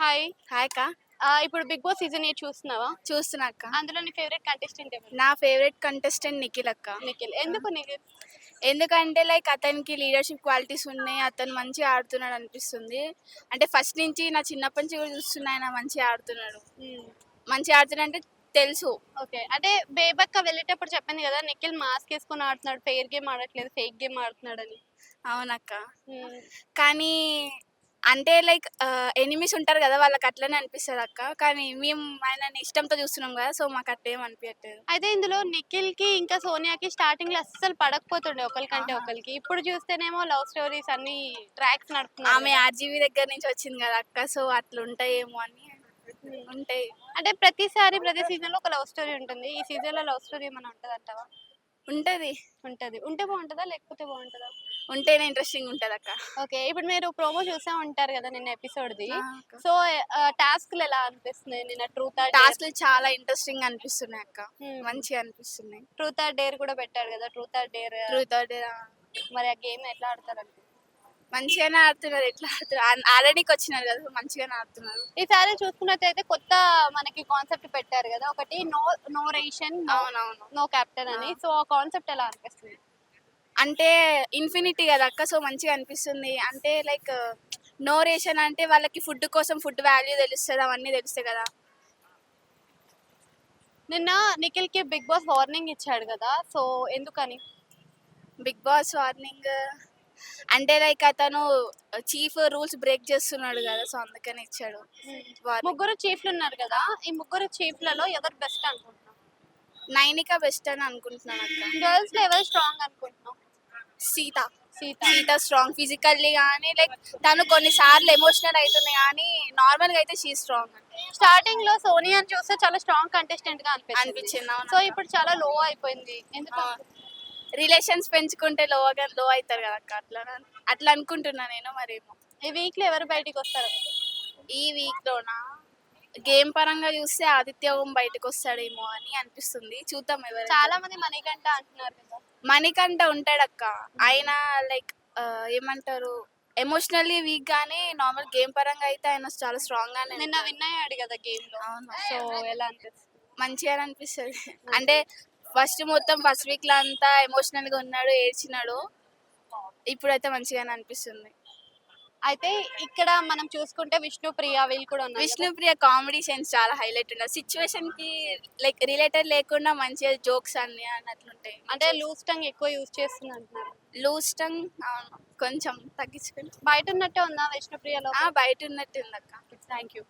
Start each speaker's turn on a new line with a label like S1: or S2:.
S1: Hi.
S2: Hi అక్క.
S1: ఇప్పుడు big boss season eight చూస్తున్నావా?
S2: చూస్తున్నా అక్క.
S1: అందులో నీ ఫేవరెట్ కంటెస్టెంట్ ఎవరు?
S2: నా ఫేవరెట్ కంటెస్టెంట్ నిఖిల్ అక్క.
S1: నిఖిల్. ఎందుకు నిఖిల్?
S2: ఎందుకంటే లైక్ అతనికి లీడర్షిప్ క్వాలిటీస్ ఉన్నాయి. అతను మంచిగా ఆడుతున్నాడు అనిపిస్తుంది. అంటే ఫస్ట్ నుంచి నా చిన్నప్పటి నుంచి కూడా చూస్తున్నా ఆయన మంచిగా ఆడుతున్నాడు. మంచిగా ఆడుతున్నాడు అంటే తెలుసు.
S1: ఓకే. అంటే బేబక్క వెళ్ళేటప్పుడు చెప్పింది కదా నిఖిల్ మాస్క్ వేసుకొని ఆడుతున్నాడు. ఫెయిర్ గేమ్ ఆడట్లేదు ఫేక్ గేమ్ ఆడుతున్నాడు అని
S2: అవునక్క కానీ అంటే లైక్ ఎనిమిస్ ఉంటారు కదా వాళ్ళకి అట్లనే అనిపిస్తుంది అక్క. కానీ మేము ఆయన ఇష్టంతో చూస్తున్నాం కదా సో మాకు అట్లేం అనిపించట్లేదు
S1: అయితే ఇందులో నిఖిల్కి ఇంకా సోనియాకి స్టార్టింగ్లో అస్సలు పడకపోతుండే ఒకరికంటే. ఒకరికి. ఇప్పుడు చూస్తేనేమో లవ్ స్టోరీస్ అన్ని ట్రాక్స్ నడుపుతున్నారు.
S2: ఆమె ఆర్జీవీ దగ్గర నుంచి వచ్చింది కదా అక్క సో అట్లా ఉంటాయేమో అని ఉంటాయి.
S1: అంటే ప్రతిసారి ప్రతి సీజన్లో ఒక లవ్ స్టోరీ ఉంటుంది. ఈ సీజన్లో లవ్ స్టోరీ ఏమైనా ఉంటది అంటావా
S2: ఉంటది.
S1: ఉంటది. ఉంటే బాగుంటుందా లేకపోతే బాగుంటుందా?
S2: ఉంటేనే ఇంట్రెస్టింగ్ ఉంటది అక్క
S1: ఓకే ఇప్పుడు మీరు ప్రోమో చూసే ఉంటారు కదా నిన్న ఎపిసోడ్ ది. సో టాస్క్లు ఎలా అనిపిస్తున్నాయి? నిన్న ట్రూత్
S2: టాస్క్లు చాలా ఇంట్రెస్టింగ్ అనిపిస్తున్నాయి అక్క. మంచిగా అనిపిస్తున్నాయి.
S1: ట్రూత్ ఆర్ డేర్ కూడా పెట్టాడు కదా? ట్రూత్ ఆర్ డేర్
S2: ట్రూత్
S1: మరి ఆ గేమ్ ఎట్లా ఆడతారు అంటే
S2: మంచిగానే ఆడుతున్నారు. ఎట్లా ఆడుతున్నారు? ఆడడానికి వచ్చినారు కదా మంచిగానే ఆడుతున్నారు.
S1: ఈసారి చూసుకున్నట్టయితే కొత్త మనకి కాన్సెప్ట్ పెట్టారు కదా? ఒకటి నో నో రేషన్
S2: అవునవును.
S1: నో కెప్టెన్ అని. సో ఆ కాన్సెప్ట్ ఎలా అనిపిస్తుంది?
S2: అంటే ఇన్ఫినిటీ కదా అక్క. సో మంచిగా అనిపిస్తుంది. అంటే లైక్ నో రేషన్ అంటే వాళ్ళకి ఫుడ్ కోసం ఫుడ్ వాల్యూ తెలుస్తుంది అవన్నీ తెలుస్తాయి కదా.
S1: నిన్న నిఖిల్కి బిగ్ బాస్ వార్నింగ్ ఇచ్చాడు కదా సో ఎందుకని?
S2: బిగ్ బాస్ వార్నింగ్ అంటే లైక్ అతను చీఫ్ రూల్స్ బ్రేక్ చేస్తున్నాడు కదా సో అందుకని ఇచ్చాడు.
S1: ముగ్గురు చీఫ్లు ఉన్నారు కదా ఈ ముగ్గురు చీఫ్లలో ఎవరు బెస్ట్ అనుకుంటున్నాం
S2: నైనిక బెస్ట్ అని అనుకుంటున్నాను అక్క.
S1: గర్ల్స్లో ఎవరు స్ట్రాంగ్ అనుకుంటున్నాం
S2: సీత.
S1: సీత
S2: సీత స్ట్రాంగ్ ఫిజికల్లీ కానీ లైక్ తను కొన్నిసార్లు ఎమోషనల్ అవుతుంది కానీ నార్మల్గా అయితే షీ స్ట్రాంగ్
S1: స్టార్టింగ్లో సోనియాని చూస్తే చాలా స్ట్రాంగ్ కంటెస్టెంట్గా అనిపించింది సో ఇప్పుడు చాలా లో అయిపోయింది. ఎందుకు?
S2: రిలేషన్స్ పెంచుకుంటే లో లో అవుతారు కదా అక్క అట్లా అట్లా అనుకుంటున్నా నేను మరేమో
S1: ఈ వీక్లో ఎవరు బయటికి వస్తారు?
S2: ఈ వీక్ లోనా? గేమ్ పరంగా చూస్తే ఆదిత్య ఓం బయటకు వస్తాడేమో అని అనిపిస్తుంది. చూద్దాం ఎవరు
S1: చాలా మంది మనకంట అంటున్నారు కదా.
S2: మణికంట ఉంటాడక్క. ఆయన లైక్ ఏమంటారు ఎమోషనల్లీ వీక్ గానే నార్మల్ గేమ్ పరంగా అయితే ఆయన చాలా స్ట్రాంగ్ గానే
S1: నిన్న
S2: ఉంటాడు.
S1: విన్ అయ్యాడు కదా
S2: గేమ్లో.
S1: సో ఎలా అనిపిస్తుంది?
S2: మంచిగా అనిపిస్తుంది. అంటే ఫస్ట్ మొత్తం ఫస్ట్ వీక్లో అంతా ఎమోషనల్గా ఉన్నాడు ఏడ్చినాడు. ఇప్పుడైతే మంచిగానే అనిపిస్తుంది.
S1: అయితే ఇక్కడ మనం చూసుకుంటే విష్ణు ప్రియ వీళ్ళు కూడా ఉన్నారు.
S2: విష్ణుప్రియ కామెడీ సెన్స్ చాలా హైలైట్ ఉన్నారు సిచ్యువేషన్కి లైక్ రిలేటెడ్ లేకుండా మంచిగా జోక్స్ అన్ని అన్నట్లుంటాయి.
S1: అంటే లూజ్ టంగ్ ఎక్కువ యూజ్ చేస్తుంది అంటున్నారు
S2: లూజ్ టంగ్ అవును కొంచెం తగ్గించుకుని.
S1: బయట ఉన్నట్టే ఉందా విష్ణుప్రియలో
S2: బయట ఉన్నట్టు ఉంది అక్క.
S1: Thank you